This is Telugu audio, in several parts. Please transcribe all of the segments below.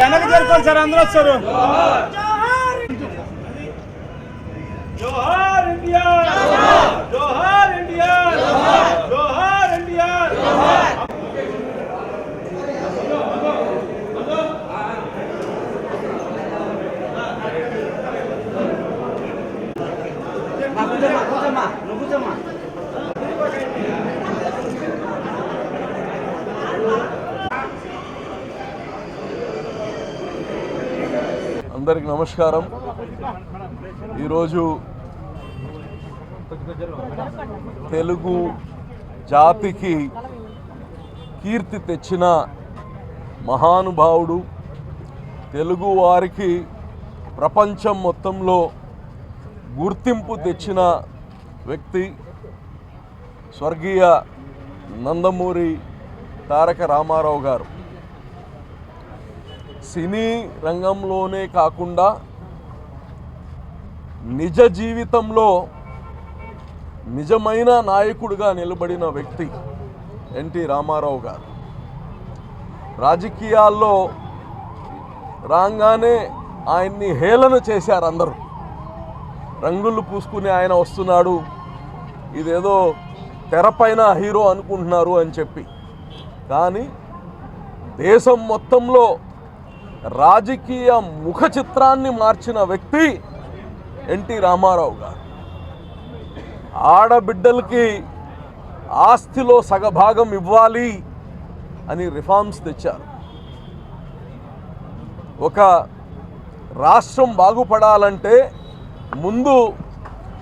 వెనక్కి చేరుకోవాలి సార్ అందరూ వచ్చారు జోహార్ ఎన్టీఆర్ జోహార్ ఎన్టీఆర్ జోహార్ ఎన్టీఆర్ అందరికి నమస్కారం. ఈరోజు తెలుగు జాతికి కీర్తి తెచ్చిన మహానుభావుడు తెలుగు వారికి ప్రపంచం మొత్తంలో గుర్తింపు తెచ్చిన వ్యక్తి స్వర్గీయ నందమూరి తారక రామారావు గారు. సినీ రంగంలోనే కాకుండా నిజ జీవితంలో నిజమైన నాయకుడిగా నిలబడిన వ్యక్తి ఎన్టీ రామారావు గారు. రాజకీయాల్లో రాగానే ఆయన్ని హేళన చేశారు అందరూ. రంగులు పూసుకుని ఆయన వస్తున్నాడు. ఇదేదో తెరపైన హీరో అనుకుంటున్నారు అని చెప్పి. కానీ దేశం మొత్తంలో రాజకీయ ముఖ చిత్రాన్ని మార్చిన వ్యక్తి ఎన్టీ రామారావు గారు. ఆడబిడ్డలకి ఆస్తిలో సగభాగం ఇవ్వాలి అని రిఫార్మ్స్ తెచ్చారు. ఒక రాష్ట్రం బాగుపడాలంటే ముందు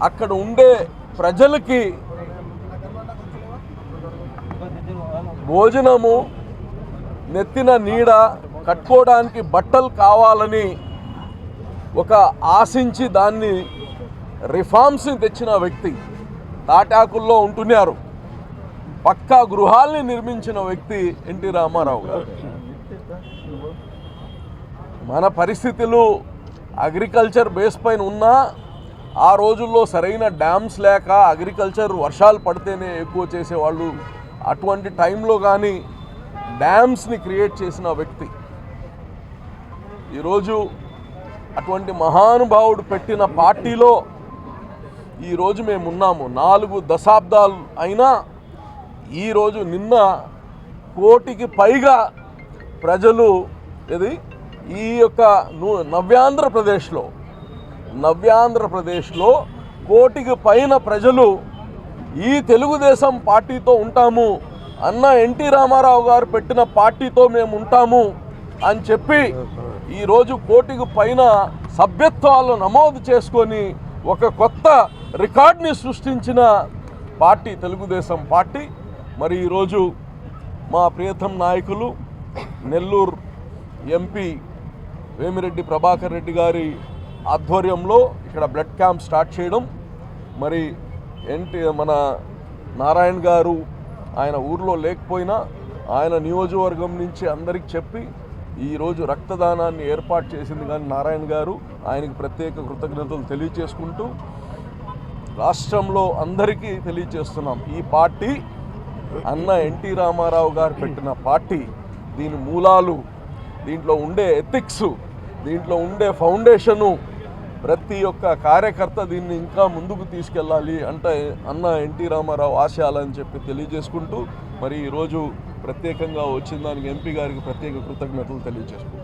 అక్కడ ఉండే ప్రజలకి భోజనము నెత్తిన నీడ కట్టుకోవడానికి బట్టలు కావాలని ఒక ఆశించి దాన్ని రిఫార్మ్స్ని తెచ్చిన వ్యక్తి తాటాకుల్లో ఉంటున్నారు. పక్కా గృహాల్ని నిర్మించిన వ్యక్తి ఎన్టీ రామారావు గారు. మన పరిస్థితులు అగ్రికల్చర్ బేస్ పైన ఉన్నా ఆ రోజుల్లో సరైన డ్యామ్స్ లేక అగ్రికల్చర్ వర్షాలు పడితేనే ఎక్కువ చేసేవాళ్ళు. అటువంటి టైంలో కానీ డ్యామ్స్ని క్రియేట్ చేసిన వ్యక్తి. ఈరోజు అటువంటి మహానుభావుడు పెట్టిన పార్టీలో ఈరోజు మేము ఉన్నాము నాలుగు దశాబ్దాలు అయినా ఈరోజు నిన్న కోటికి పైగా ప్రజలు ఇది ఈ యొక్క నవ్యాంధ్రప్రదేశ్లో నవ్యాంధ్రప్రదేశ్లో కోటికి పైన ప్రజలు ఈ తెలుగుదేశం పార్టీతో ఉంటాము అన్న ఎన్టీ రామారావు గారు పెట్టిన పార్టీతో మేము ఉంటాము అని చెప్పి ఈరోజు కోటికి పైన సభ్యత్వాలు నమోదు చేసుకొని ఒక కొత్త రికార్డ్ని సృష్టించిన పార్టీ తెలుగుదేశం పార్టీ. మరి ఈరోజు మా ప్రియతం నాయకులు నెల్లూరు ఎంపీ వేమిరెడ్డి ప్రభాకర్ రెడ్డి గారి ఆధ్వర్యంలో ఇక్కడ బ్లడ్ క్యాంప్ స్టార్ట్ చేయడం. మరి ఏంటి మన నారాయణ గారు ఆయన ఊర్లో లేకపోయినా ఆయన నియోజకవర్గం నుంచి అందరికి చెప్పి ఈరోజు రక్తదానాన్ని ఏర్పాటు చేసింది కానీ నారాయణ గారు. ఆయనకి ప్రత్యేక కృతజ్ఞతలు తెలియచేసుకుంటూ రాష్ట్రంలో అందరికీ తెలియచేస్తున్నాం. ఈ పార్టీ అన్న ఎన్టీ రామారావు గారు పెట్టిన పార్టీ. దీని మూలాలు దీంట్లో ఉండే ఎథిక్స్ దీంట్లో ఉండే ఫౌండేషను ప్రతి ఒక్క కార్యకర్త దీన్ని ఇంకా ముందుకు తీసుకెళ్ళాలి అంటే అన్న ఎన్టీ రామారావు ఆశయాలని చెప్పి తెలియజేసుకుంటూ మరి ఈరోజు ప్రత్యేకంగా వచ్చిన దానికి ఎంపీ గారికి ప్రత్యేక కృతజ్ఞతలు తెలియజేసుకుంటాం